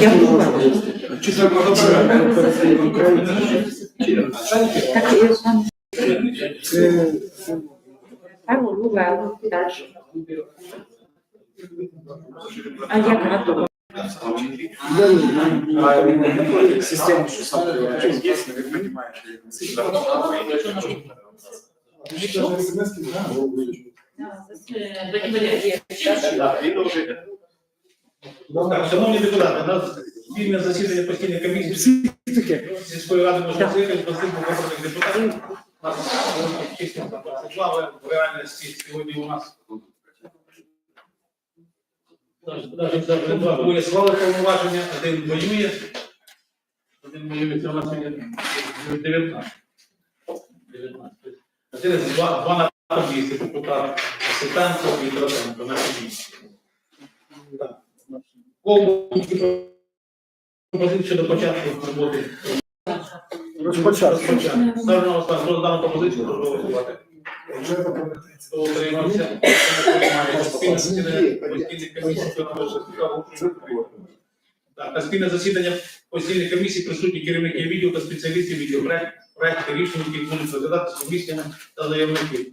Я була. Чи це благополучно? Так, і там Павло Лувело далі. А як на то? Система, що сам дійсно, ви Так, шановні депутати, у нас спільне засідання постійної комісії сільської ради можна заїхати цих виборних депутатів. У нас чисто 22, але в реальності сьогодні у нас навіть два склали повноваження, один воює, один воює, це у нас сьогодні 19. 19. Через два, два на комісії, депутат Ситенко і Троценко на комісії. Так. Кому пропозицію щодо початку роботи? Розпочати. Ставлю на голосування. Хто за дану пропозицію, прошу голосувати. Хто утримався? Спільне засідання постійних комісій, спільне засідання постійних присутні керівники відділу та спеціалістів відділу. Проекти рішень, які будуть розглядатися комісіями та заявників.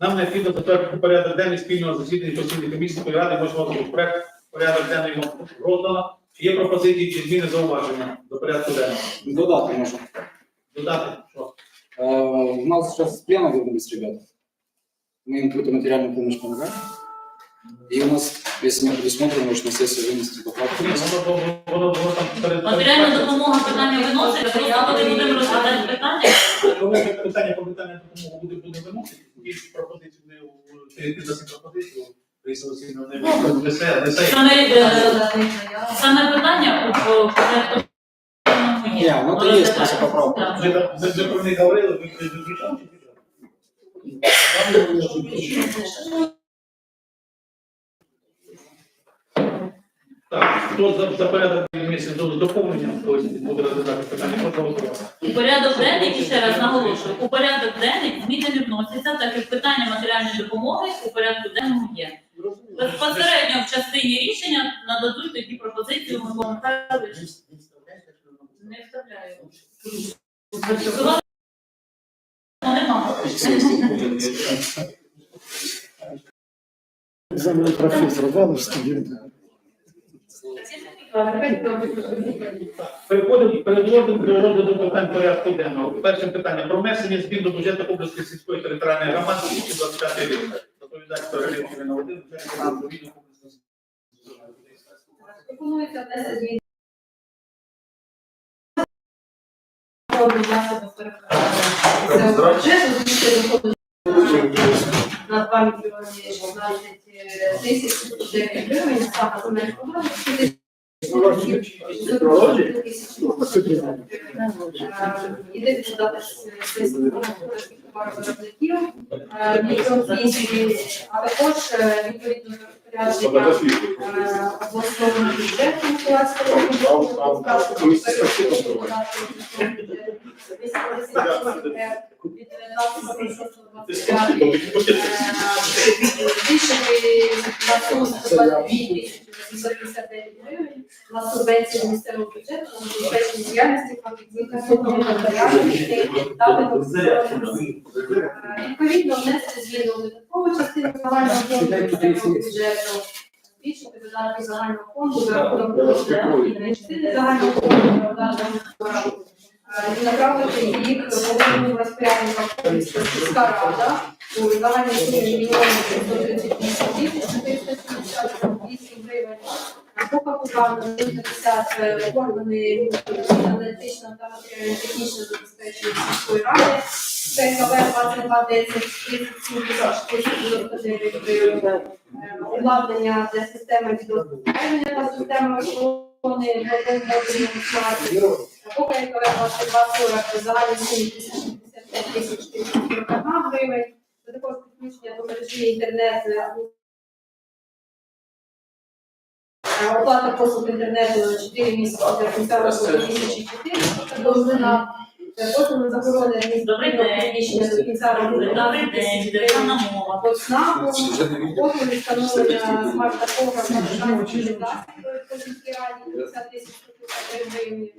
Нам необхідно затвердити порядок денний спільного засідання постійної комісії ради, можемо проект порядок денний вам роздано. Чи є пропозиції чи зміни зауваження до порядку денного? Додатки можна. Додати, що? Э, У нас сейчас с плена вернулись ребята. Мы им какую-то материальную помощь помогаем. И у нас, если не предусмотрено, может на сессию вынести поправку. Ні, воно, воно, воно, воно там перед... Матеріальна допомога питання виносить, просто коли будемо розглядати питання. Коли питання про питання допомоги буде, буде виносити, більш пропозицію не у- ти ти даси пропозицію, Лариса не несе, несе. Саме, е, саме питання у порядку. денному є. Ну. Так. Там- про них говорили, ви чи звучали? Так, хто за, за порядок місяць до доповнення, хтось буде розглядати питання, можна голосувати. У порядок денний, і ще раз наголошую, у порядок денний зміни не вносяться, так як питання матеріальної допомоги у порядку денному є. Безпосередньо в частині рішення нададуть тоді пропозицію Микола Михайлович. Не вставляю. Ну, нема. Екзамен професора, главный студент. Переходимо, переходимо до розгляду питань порядку денного. Перше питання про внесення змін до бюджету Кубрської сільської територіальної громади 2025 рік. Доповідач Ірина Володимирівна, сільської Пропонується внести зміни до засобів перекладання бюджету, звідси доходить на 2 мільйони 16 тисяч гривень, ставка земельних програм, Іде додати список товаровиробників, мільйон двісті, а також відповідно розпорядження обласного бюджету Миколаївського району, від 19 тисяч до 25 збільшити на суму 22 тисячі 859 гривень на субвенцію місцевого бюджету на забезпечення діяльності фахівців сумного матеріалу та. Відповідно, внести зміни у видаткову частину загального фонду місцевого бюджету, збільшити видатки загального фонду за рахунок розширення частини загального фонду передати і направити їх головному розпорядникам сільська рада. У загальній сумі мільйонів 138 тисяч 478 гривень. Покупку на 50 органи аналітичного та матеріально-технічного забезпечення сільської ради. ПКВ 2210 37 тисяч гривень. Е, Обладнання для системи відеоспостереження та системи охорони мобільної смарт. Поки КВ 2240 загальні сумі 55 тисяч 441 гривень. Це також підключення до мережі інтернет. Оплата послуг інтернету на 4 місяці для кінця року 2004 довжина. Послуги заборони адміністративного приміщення до кінця року державна мова. ЦНАПу, послуги встановлення смарт-такого на державній пластикової по сільській раді 50 тисяч 153 гривні.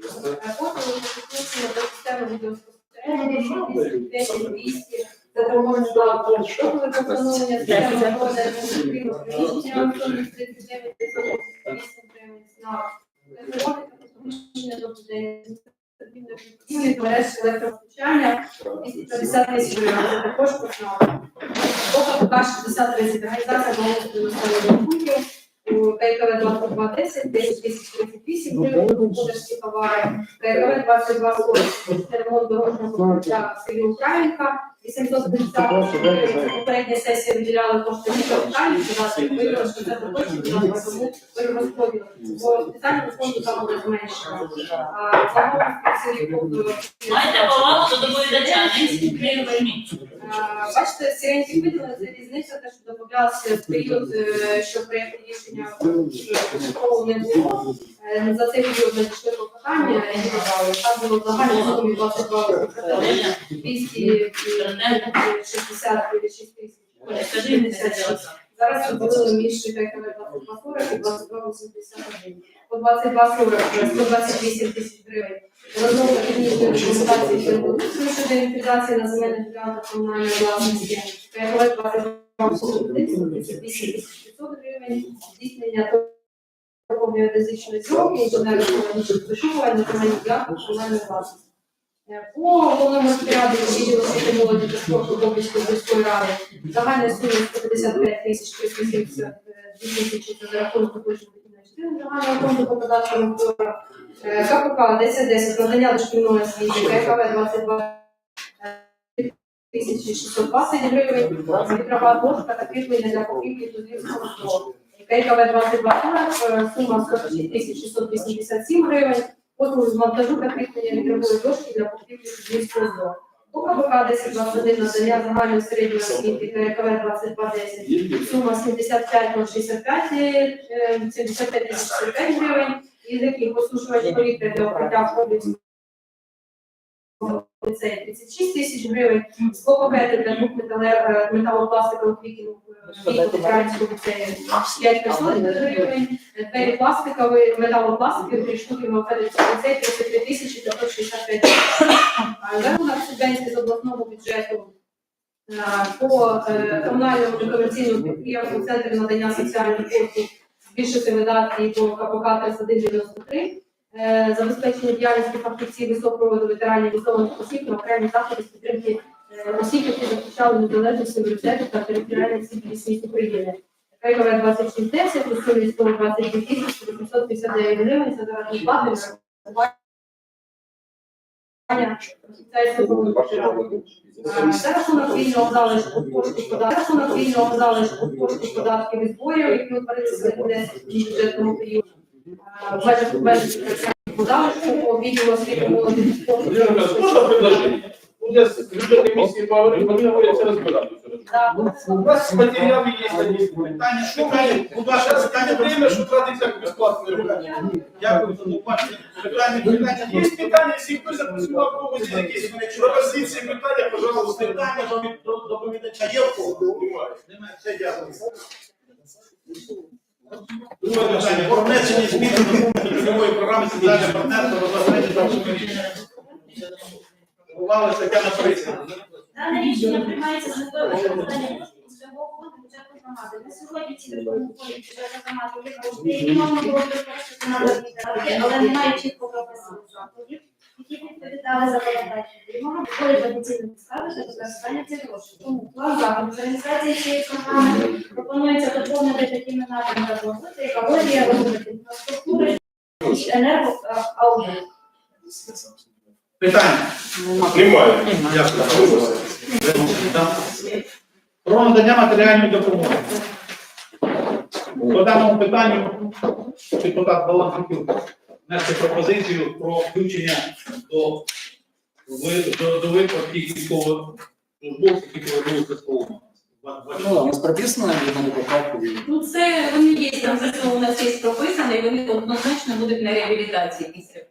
Послуги підключення до системи відеоспостереження 10 200 за допомогою славу. Послуги по встановлення системи приміщення 39 мереж електропостачання 250 тисяч гривень. Це також ЦНАПу. Поки поки 60 30 організація благоустрою населених пунктів ККВ 2210, 10 тисяч 38 гривень, господарські товари, ККВ 2240, ремонт дорожнього покриття в селі Українка, 850 гривень, попередня сесія виділяла кошти на Українки, дати виявили, що це поточні тому ви розподіли. Бо спеціальному фонду там буде зменшено. Маєте повагу до доповідача, не скрипніть. Бачите, сіренькі виділи, це різниця, те, що додавалося в період, е, що проєкту рішення школу не було. Е, За цей період надійшли клопотання, по додали. Там було загально сумі 22 266 тисяч. Зараз розделили між ККВ 2240 і 2281. По 2240 128 тисяч гривень. Розробка технічної документації щодо інвентаризації на земельних ділянках комунальної власності. 2241 38 тисяч 500 гривень. Здійснення торгово-геодезичної зйомки, інженерно-економічних вишукувань на земельних ділянках комунальної власності. Е, По головному розпоряду відділу освіти молоді та спорту Добрівської міської ради загальна сума 155 тисяч 372 тисячі це за рахунок частини загального фонду по податкам второ. Е, КПК 1010 надання дошкільної освіти, ККВ 22 тисячі 620 гривень, світрова дошка та кріплення для покупки Тузівського СТО. ККВ 22 е, сума 46 тисяч 687 гривень, послуги з монтажу та кріплення вітрової дошки для покупки Тузівського СТО. У КПК 1021 надання загальної середньої освіти КРКВ 2210 сума 75,065, е, 75 тисяч 45 гривень, яких послушувач повітря для укриття в ліцеї 36 тисяч гривень, склопакети для двох е, металопластикових е, вікон Українського ліцею 5 гривень, двері пластикові, металопластикові, три штуки Мовфедицького ліцею 33 тисячі 565 гривень. За рахунок субвенції з обласного бюджету е, по е, комунальному некомерційному підприємству Центру надання соціальних послуг збільшити видатки по КПК 3193, е, забезпечення діяльності фахівців високого ветеранів військових осіб на окремі заходи з підтримки е, осіб, які захищали незалежність суверенітету та територіальних цілісність України. ККВ 2610, у сумі 122 тисячі 859 гривень за заробітні плати. За рахунок вільного залишку коштів податків, рахунок вільного залишку коштів податків і зборів, які утворилися на бюджетному періоду. У нас бюджетні поговорили, вони говорять. У вас питання, время, що тратиться безплатно робити. Дякую за побачення. Питання, питання, є питання, всі хто запрацював пожалуйста, дякую. Про внесення змін до цільової програми соціального партнерства та вирішення. Бувало Тетяна Борисівна. Дане рішення приймається з метою коштів цільового фонду бюджету громади. На сьогодні ці бюджету громади є які можна було використати на які б відповідали законодавчі вимогам, були потенційно підстави для використання цих грошей. Тому план заходу з реалізації цієї програми пропонується доповнити такими напрямками розвитку, екологія, розвиток інфраструктури, енергоаудит. Питання? Немає. Про надання матеріальної допомоги. По даному питанню депутат Баланчуків внести пропозицію про включення до, до, до виплат тих військових службовців, які повернулися з полону. Ну, у нас прописано, я на поправку. Ну, це вони є, там ЗСУ у нас є прописано, і вони однозначно будуть на реабілітації після е,